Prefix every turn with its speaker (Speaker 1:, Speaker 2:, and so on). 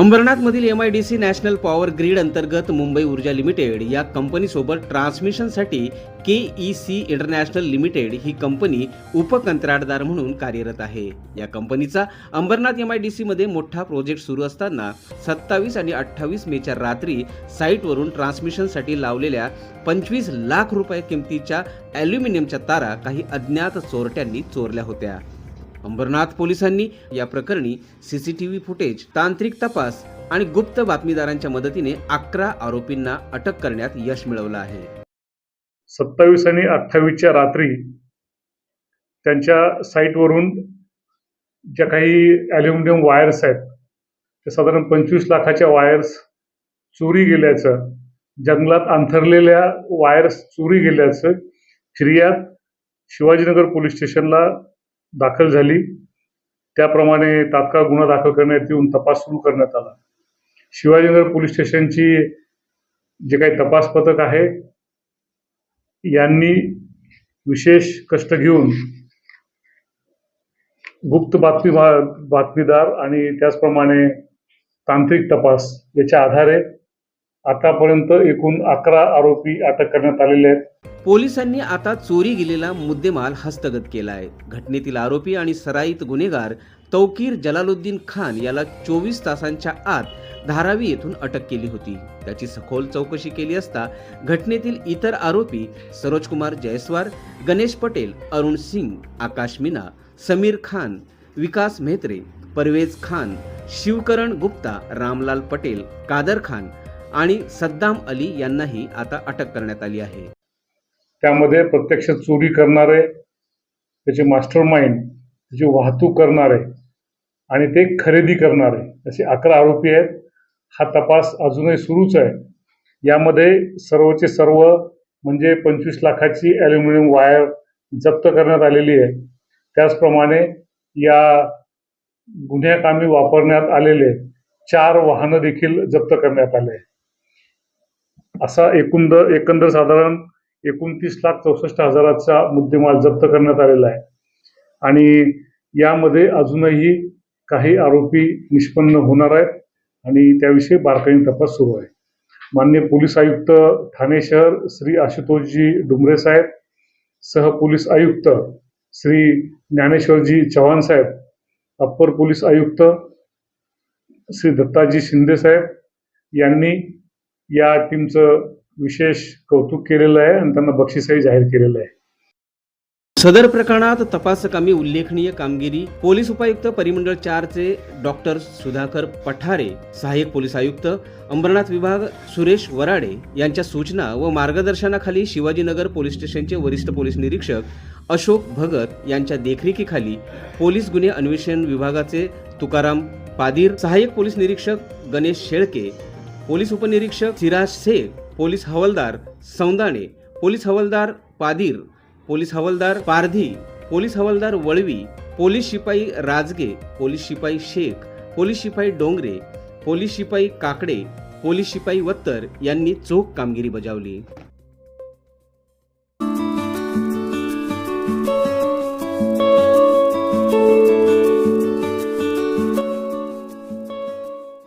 Speaker 1: अंबरनाथमधील M I D C national power grid अंतर्गत मुंबई ऊर्जा limited या कंपनीसोबत ट्रान्समिशनसाठी K E C international limited ही कंपनी उपकंत्राटदार म्हणून कार्यरत आहे. या कंपनीचा अंबरनाथ एम आय डी सीमध्ये मोठा प्रोजेक्ट सुरू असताना सत्तावीस आणि अठ्ठावीस मेच्या रात्री साईटवरून ट्रान्समिशनसाठी लावलेल्या पंचवीस लाख रुपये किमतीच्या ॲल्युमिनियमच्या तारा काही अज्ञात चोरट्यांनी चोरल्या होत्या. अंबरनाथ पोलिसांनी या प्रकरणी सीसीटीव्ही फुटेज तांत्रिक तपास आणि गुप्त बातमीदारांच्या मदतीने अकरा आरोपींना अटक करण्यात यश मिळवलं आहे.
Speaker 2: सत्तावीस आणि अठ्ठावीसच्या रात्री त्यांच्या साईटवरून ज्या काही ॲल्युमिनियम वायर्स आहेत ते साधारण पंचवीस लाखाच्या वायर्स चोरी गेल्याचं जंगलात अंथरलेल्या वायर्स चोरी गेल्याचं फिर्याद शिवाजीनगर पोलीस स्टेशनला दाखल झाली. त्याप्रमाणे तात्काळ गुन्हा दाखल करण्यात येऊन तपास सुरू करण्यात आला. शिवाजीनगर पोलीस स्टेशनची जे काही तपास पथक आहे यांनी विशेष कष्ट घेऊन गुप्त बातमी बातमीदार आणि त्याचप्रमाणे तांत्रिक तपास याच्या आधारे आतापर्यंत एकूण अकरा आरोपी अटक करण्यात आलेले आहेत.
Speaker 1: पोलिसांनी आता चोरी गेलेला मुद्देमाल हस्तगत केला आहे घटनेतील आरोपी आणि सराईत गुन्हेगार तौकीर जलालुद्दीन खान याला चोवीस तासांच्या आत धारावी येथून अटक केली होती. त्याची सखोल चौकशी केली असता घटनेतील इतर आरोपी सरोजकुमार जयस्वार गणेश पटेल अरुण सिंग आकाश मीना समीर खान विकास मेहत्रे परवेज खान शिवकरण गुप्ता रामलाल पटेल कादर खान आणि सद्दाम अली यांनाही आता अटक करण्यात आली आहे.
Speaker 2: त्यामध्ये प्रत्यक्ष चोरी करणारे त्याचे मास्टर माइंड त्याची वाहतूक करणारे आणि ते खरेदी करणारे असे अकरा आरोपी आहेत. हा तपास अजूनही सुरूच आहे. यामध्ये सर्वचे सर्व म्हणजे पंचवीस लाखाची ॲल्युमिनियम वायर जप्त करण्यात आलेली आहे. त्याचप्रमाणे या गुन्ह्याकामी वापरण्यात आलेले चार वाहनं देखील जप्त करण्यात आले. असा एकूण एकंदर साधारण एकोणतीस लाख चौसष्ट हजाराचा मुद्देमाल जप्त करण्यात आलेला आहे. आणि यामध्ये अजूनही काही आरोपी निष्पन्न होणार आहेत आणि त्याविषयी बारकाईने तपास सुरू आहे. मान्य पोलीस आयुक्त ठाणे शहर श्री आशुतोषजी डुमरे साहेब सह पोलीस आयुक्त श्री ज्ञानेश्वरजी चव्हाण साहेब अप्पर पोलीस आयुक्त श्री दत्ताजी शिंदे साहेब यांनी या टीमचं विशेष कौतुक केलेलं आहे आणि त्यांना बक्षीसही जाहीर केलेलं आहे.
Speaker 1: सदर प्रकरणात तपासकामी उल्लेखनीय कामगिरी पोलीस उपायुक्त परिमंडळ चारचे डॉक्टर सुधाकर पठारे सहाय्यक पोलीस आयुक्त अंबरनाथ विभाग सुरेश वराडे यांच्या सूचना व मार्गदर्शनाखाली शिवाजीनगर पोलीस स्टेशनचे वरिष्ठ पोलीस निरीक्षक अशोक भगत यांच्या देखरेखीखाली पोलीस गुन्हे अन्वेषण विभागाचे तुकाराम पादीर सहाय्यक पोलीस निरीक्षक गणेश शेळके पोलीस उपनिरीक्षक सिराज शेख पोलीस हवालदार सौंदाणे पोलीस हवालदार पादीर पोलीस हवालदार पारधी पोलीस हवालदार वळवी पोलीस शिपाई राजगे पोलीस शिपाई शेख पोलीस शिपाई डोंगरे पोलीस शिपाई काकडे पोलीस शिपाई वत्तर यांनी चोख कामगिरी बजावली.